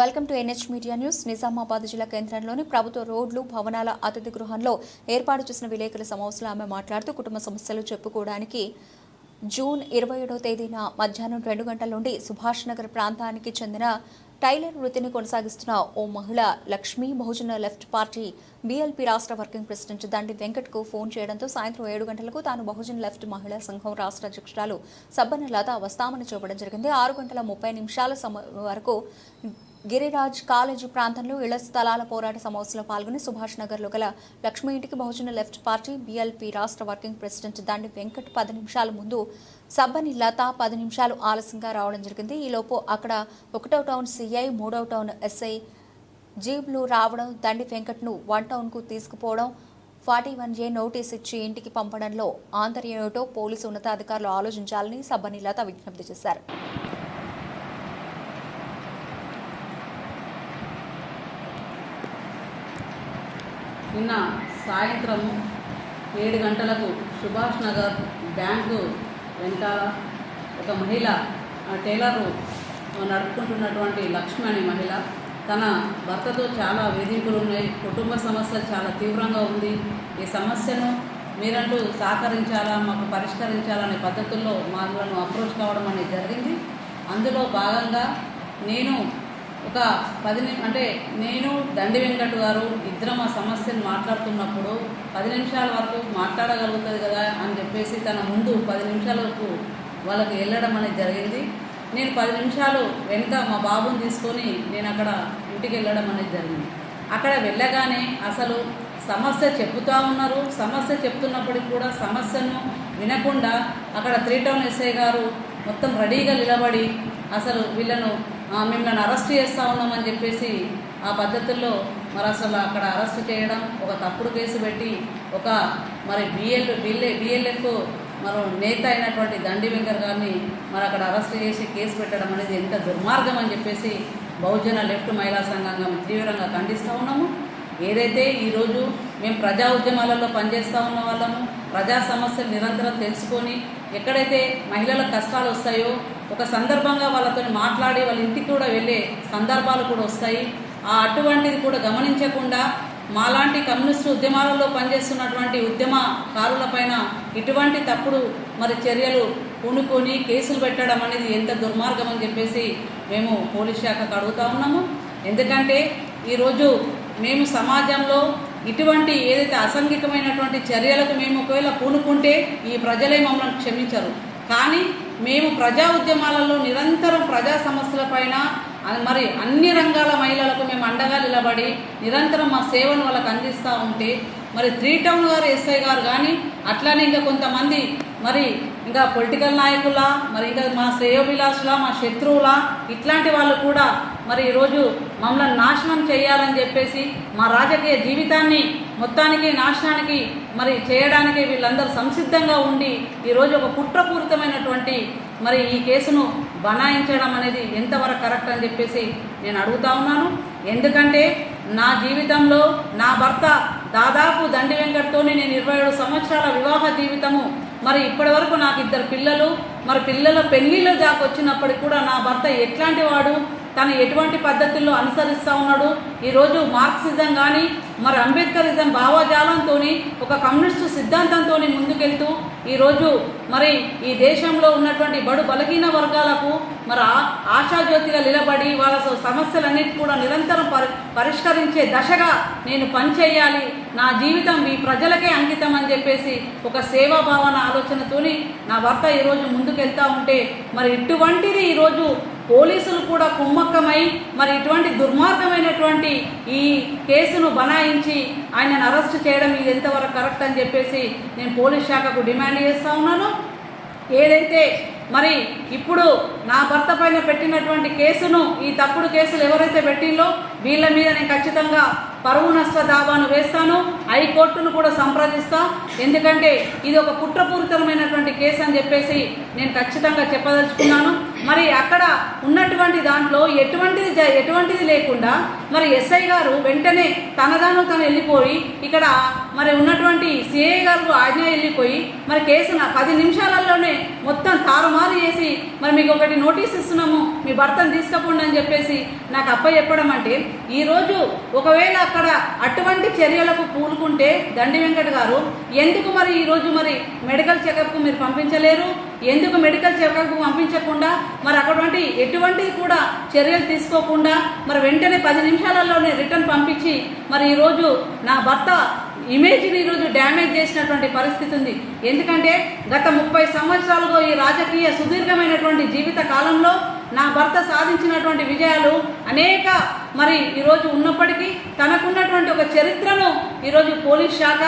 Welcome to NH media news. Nizamabad జిల్లా కేంద్రంలోని ప్రభుత్వ రోడ్లు భవనాల అతిథి గృహంలో ఏర్పాటు చేసిన విలేకరుల సమావేశంలో ఆమె మాట్లాడుతూ కుటుంబ సమస్యలు చెప్పుకోవడానికి జూన్ ఇరవై ఏడవ తేదీన మధ్యాహ్నం రెండు గంటల నుండి సుభాష్ నగర్ ప్రాంతానికి చెందిన టైలర్ వృత్తిని కొనసాగిస్తున్న ఓ మహిళ Lakshmi Bahujan left party BLP రాష్ట్ర వర్కింగ్ ప్రెసిడెంట్ దండి వెంకట్కు ఫోన్ చేయడంతో సాయంత్రం ఏడు గంటలకు తాను బహుజన్ లెఫ్ట్ మహిళా సంఘం రాష్ట్ర అధ్యక్షురాలు సబ్బన లత వస్తామని చూపడం జరిగింది. ఆరు గంటల ముప్పై నిమిషాల సమ వరకు గిరిరాజ్ కాలేజీ ప్రాంతంలో ఇళ్ళ స్థలాల పోరాట సమావేశంలో పాల్గొని సుభాష్ నగర్లో గల లక్ష్మీ ఇంటికి బహుజన లెఫ్ట్ పార్టీ బీఎల్పీ రాష్ట్ర వర్కింగ్ ప్రెసిడెంట్ దండి వెంకట్ పది నిమిషాల ముందు సబ్బని లత పది నిమిషాలు ఆలస్యంగా రావడం జరిగింది. ఈలోపు అక్కడ ఒకటో టౌన్ సిఐ మూడో టౌన్ ఎస్ఐ జీబ్లు రావడం దండి వెంకట్ను వన్ టౌన్కు తీసుకుపోవడం ఫార్టీ వన్ ఏ నోటీస్ ఇచ్చి ఇంటికి పంపడంలో ఆంతర్యం ఏమిటో పోలీసు ఉన్నతాధికారులు ఆలోచించాలని సబ్బని లత విజ్ఞప్తి చేశారు. నిన్న సాయంత్రం ఏడు గంటలకు సుభాష్ నగర్ బ్యాంకు వెనకాల ఒక మహిళ ఆ టైలరు నడుపుకుంటున్నటువంటి లక్ష్మి అనే మహిళ తన భర్తతో చాలా వేధింపులు ఉన్నాయి కుటుంబ సమస్య చాలా తీవ్రంగా ఉంది. ఈ సమస్యను మీరంటూ సహకరించాలా మాకు పరిష్కరించాలనే పద్ధతుల్లో మాలను అప్రోచ్ కావడం అనేది జరిగింది. అందులో భాగంగా నేను ఒక పది అంటే నేను దండి వెంకట్ గారు ఇద్దరం ఆ సమస్యను మాట్లాడుతున్నప్పుడు పది నిమిషాల వరకు మాట్లాడగలుగుతుంది కదా అని చెప్పేసి తన ముందు పది నిమిషాల వరకు వాళ్ళకి వెళ్ళడం అనేది జరిగింది. నేను పది నిమిషాలు వెనుక మా బాబుని తీసుకొని నేను అక్కడ ఇంటికి వెళ్ళడం అనేది జరిగింది. అక్కడ వెళ్ళగానే అసలు సమస్య చెప్తూ ఉన్నారు. సమస్య చెప్తున్నప్పటికి కూడా సమస్యను వినకుండా అక్కడ త్రీ టౌన్ ఎస్ఐ గారు మొత్తం రెడీగా నిలబడి అసలు వీళ్ళను మిమ్మల్ని అరెస్ట్ చేస్తూ ఉన్నామని చెప్పేసి ఆ పద్ధతుల్లో మరి అసలు అక్కడ అరెస్ట్ చేయడం ఒక తప్పుడు కేసు పెట్టి ఒక మరి బిఎల్ బిఎల్ఏ బిఎల్ఎఫ్ మరి నేత అయినటువంటి దండి వెంకర్ గారిని మరి అక్కడ అరెస్ట్ చేసి కేసు పెట్టడం అనేది ఎంత దుర్మార్గం అని చెప్పేసి బహుజన లెఫ్ట్ మహిళా సంఘంగా తీవ్రంగా ఖండిస్తూ ఉన్నాము. ఏదైతే ఈరోజు మేము ప్రజా ఉద్యమాలలో పనిచేస్తూ ఉన్న వాళ్ళము ప్రజా సమస్యలు నిరంతరం తెలుసుకొని ఎక్కడైతే మహిళలకు కష్టాలు వస్తాయో ఒక సందర్భంగా వాళ్ళతో మాట్లాడి వాళ్ళ ఇంటికి కూడా వెళ్ళే సందర్భాలు కూడా వస్తాయి. ఆ అటువంటిది కూడా గమనించకుండా మాలాంటి కమ్యూనిస్టు ఉద్యమాలలో పనిచేస్తున్నటువంటి ఉద్యమకారులపైన ఇటువంటి తప్పుడు మరి చర్యలు పూనుకొని కేసులు పెట్టడం అనేది ఎంత దుర్మార్గం అని చెప్పేసి మేము పోలీస్ శాఖకు అడుగుతా ఉన్నాము. ఎందుకంటే ఈరోజు మేము సమాజంలో ఇటువంటి ఏదైతే అసంఘికమైనటువంటి చర్యలకు మేము ఒకవేళ పూనుకుంటే ఈ ప్రజలే మమ్మల్ని క్షమించరు. కానీ మేము ప్రజా ఉద్యమాలలో నిరంతరం ప్రజా సమస్యలపైన మరి అన్ని రంగాల మహిళలకు మేము అండగా నిలబడి నిరంతరం మా సేవను వాళ్ళకి అందిస్తూ ఉంటే మరి త్రీ టౌన్ గారు ఎస్ఐ గారు కానీ అట్లానే ఇంకా కొంతమంది మరి ఇంకా పొలిటికల్ నాయకుల మరి ఇంకా మా శ్రేయోభిలాషుల మా శత్రువుల ఇట్లాంటి వాళ్ళు కూడా మరి ఈరోజు మమ్మల్ని నాశనం చేయాలని చెప్పేసి మా రాజకీయ జీవితాన్ని మొత్తానికి నాశనానికి మరి చేయడానికి వీళ్ళందరూ సంసిద్ధంగా ఉండి ఈరోజు ఒక కుట్రపూరితమైనటువంటి మరి ఈ కేసును బనాయించడం అనేది ఎంతవరకు కరెక్ట్ అని చెప్పేసి నేను అడుగుతా ఉన్నాను. ఎందుకంటే నా జీవితంలో నా భర్త దాదాపు దండి వెంకట్తోనే నేను ఇరవై ఏడు సంవత్సరాల వివాహ జీవితము. మరి ఇప్పటి వరకు నాకు ఇద్దరు పిల్లలు మరి పిల్లల పెళ్ళిళ్ళ దాకా వచ్చినప్పటికి కూడా నా భర్త ఎట్లాంటి వాడు? తను ఎటువంటి పద్ధతుల్లో అనుసరిస్తూ ఉన్నాడు? ఈరోజు మార్క్సిజం కానీ మరి అంబేద్కరిజం భావజాలంతో ఒక కమ్యూనిస్టు సిద్ధాంతంతో ముందుకెళ్తూ ఈరోజు మరి ఈ దేశంలో ఉన్నటువంటి బడు బలహీన వర్గాలకు మరి ఆశాజ్యోతిగా నిలబడి వాళ్ళ సమస్యలన్నిటి కూడా నిరంతరం పరి పరిష్కరించే దశగా నేను పనిచేయాలి. నా జీవితం ఈ ప్రజలకే అంకితం అని చెప్పేసి ఒక సేవా భావన ఆలోచనతోని నా భర్త ఈరోజు ముందుకెళ్తా ఉంటే మరి ఇటువంటిది ఈరోజు పోలీసులు కూడా కుమ్మక్కమై మరి ఇటువంటి దుర్మార్గమైనటువంటి ఈ కేసును బనాయించి ఆయనను అరెస్ట్ చేయడం ఇది ఎంతవరకు కరెక్ట్ అని చెప్పేసి నేను పోలీస్ శాఖకు డిమాండ్ చేస్తా ఉన్నాను. ఏదైతే మరి ఇప్పుడు నా భర్త పైన పెట్టినటువంటి కేసును ఈ తప్పుడు కేసులు ఎవరైతే పెట్టిందో వీళ్ళ మీద నేను ఖచ్చితంగా పరువు నష్ట దావాను వేస్తాను. హైకోర్టును కూడా సంప్రదిస్తా. ఎందుకంటే ఇది ఒక కుట్రపూరితమైనటువంటి కేసు అని చెప్పేసి నేను ఖచ్చితంగా చెప్పదలుచుకున్నాను. మరి అక్కడ ఉన్నటువంటి దాంట్లో ఎటువంటిది జ- ఎటువంటిది లేకుండా మరి ఎస్ఐ గారు వెంటనే తనదాను తను వెళ్ళిపోయి ఇక్కడ మరి ఉన్నటువంటి సిఐ గారు ఆజ్ఞ వెళ్ళిపోయి మరి కేసును పది నిమిషాలలోనే మొత్తం తారుమారు చేసి మరి మీకు ఒకటి నోటీస్ ఇస్తున్నాము మీ భర్తను తీసుకపోండి అని చెప్పేసి నాకు అప్ప చెప్పడం అంటే ఈరోజు ఒకవేళ అక్కడ అటువంటి చర్యలకు పూనుకుంటే దండి వెంకట్ గారు ఎందుకు మరి ఈరోజు మరి మెడికల్ చెకప్కు మీరు పంపించలేరు? ఎందుకు మెడికల్ చెకప్కు పంపించకుండా మరి అటువంటి ఎటువంటి కూడా చర్యలు తీసుకోకుండా మరి వెంటనే పది నిమిషాలలోనే రిటర్న్ పంపించి మరి ఈరోజు నా భర్త ఇమేజ్ని ఈరోజు డ్యామేజ్ చేసినటువంటి పరిస్థితి ఉంది. ఎందుకంటే గత ముప్పై సంవత్సరాలుగా ఈ రాజకీయ సుదీర్ఘమైనటువంటి జీవిత కాలంలో నా భర్త సాధించినటువంటి విజయాలు అనేక మరి ఈరోజు ఉన్నప్పటికీ తనకున్నటువంటి ఒక చరిత్రను ఈరోజు పోలీస్ శాఖ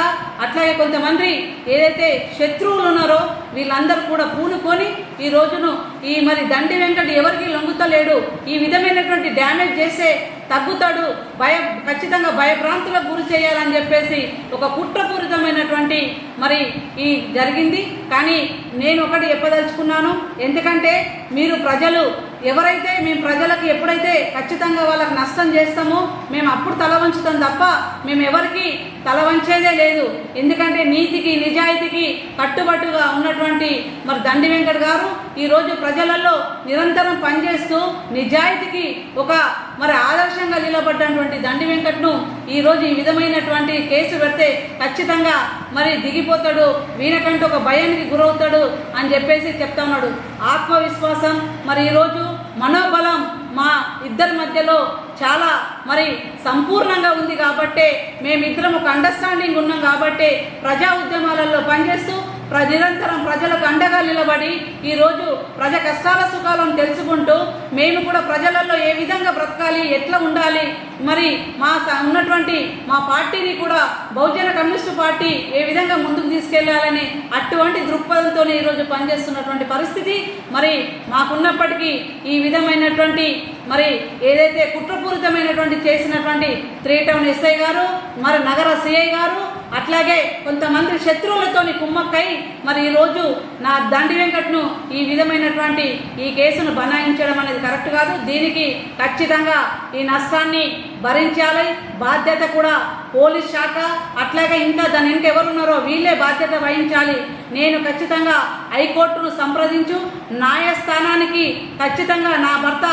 అట్లాగే కొంతమంది ఏదైతే శత్రువులు ఉన్నారో వీళ్ళందరూ కూడా పూనుకొని ఈ రోజును ఈ మరి దండి వెంకట ఎవరికి లొంగుతలేడు. ఈ విధమైనటువంటి డ్యామేజ్ చేసే తగ్గుతాడు భయ ఖచ్చితంగా భయభ్రాంతులకు గురి చేయాలని చెప్పేసి ఒక కుట్రపూరితమైనటువంటి మరి ఈ జరిగింది. కానీ నేను ఒకటి చెప్పదలుచుకున్నాను ఎందుకంటే మీరు ప్రజలు ఎవరైతే మేము ప్రజలకు ఎప్పుడైతే ఖచ్చితంగా వాళ్ళకి నష్టం చేస్తామో మేము అప్పుడు తల వంచుతాం తప్ప మేము ఎవరికి తల వంచేదే లేదు. ఎందుకంటే నీతికి నిజాయితీకి కట్టుబట్టుగా ఉన్నటువంటి మరి దండి వెంకట్ గారు ఈరోజు ప్రజలలో నిరంతరం పనిచేస్తూ నిజాయితీకి ఒక మరి ఆదర్శంగా నిలబడ్డటువంటి దండి వెంకట్ను ఈరోజు ఈ విధమైనటువంటి కేసు పెడితే ఖచ్చితంగా మరి దిగిపోతాడు వీనకంటే ఒక భయానికి గురవుతాడు అని చెప్పేసి చెప్తా ఉన్నాడు. ఆత్మవిశ్వాసం మరి ఈరోజు మనోబలం మా ఇద్దరి మధ్యలో చాలా మరి సంపూర్ణంగా ఉంది కాబట్టే మేమిద్దరం ఒక అండర్స్టాండింగ్ ఉన్నాం కాబట్టే ప్రజా ఉద్యమాలలో పనిచేస్తూ నిరంతరం ప్రజలకు అండగా నిలబడి ఈరోజు ప్రజ కష్టాల సుఖాలను తెలుసుకుంటూ మేము కూడా ప్రజలలో ఏ విధంగా బ్రతకాలి ఎట్లా ఉండాలి మరి మా ఉన్నటువంటి మా పార్టీని కూడా బహుజన కమ్యూనిస్టు పార్టీ ఏ విధంగా ముందుకు తీసుకెళ్ళాలని అటువంటి దృక్పథంతో ఈరోజు పనిచేస్తున్నటువంటి పరిస్థితి. మరి మాకున్నప్పటికీ ఈ విధమైనటువంటి మరి ఏదైతే కుట్రపూరితమైనటువంటి చేసినటువంటి త్రీ టౌన్ ఎస్ఐ గారు మరి నగర సిఐ గారు అట్లాగే కొంతమంది శత్రువులతోని కుమ్మక్కై మరి ఈరోజు నా దండి వెంకట్ను ఈ విధమైనటువంటి ఈ కేసును బనాయించడం అనేది కరెక్ట్ కాదు. దీనికి ఖచ్చితంగా ఈ నష్టాన్ని భరించాలి. బాధ్యత కూడా పోలీస్ శాఖ అట్లాగే ఇంకా దాని ఇంకా ఎవరున్నారో వీళ్ళే బాధ్యత వహించాలి. నేను ఖచ్చితంగా హైకోర్టును సంప్రదించు. న్యాయస్థానానికి ఖచ్చితంగా నా భర్త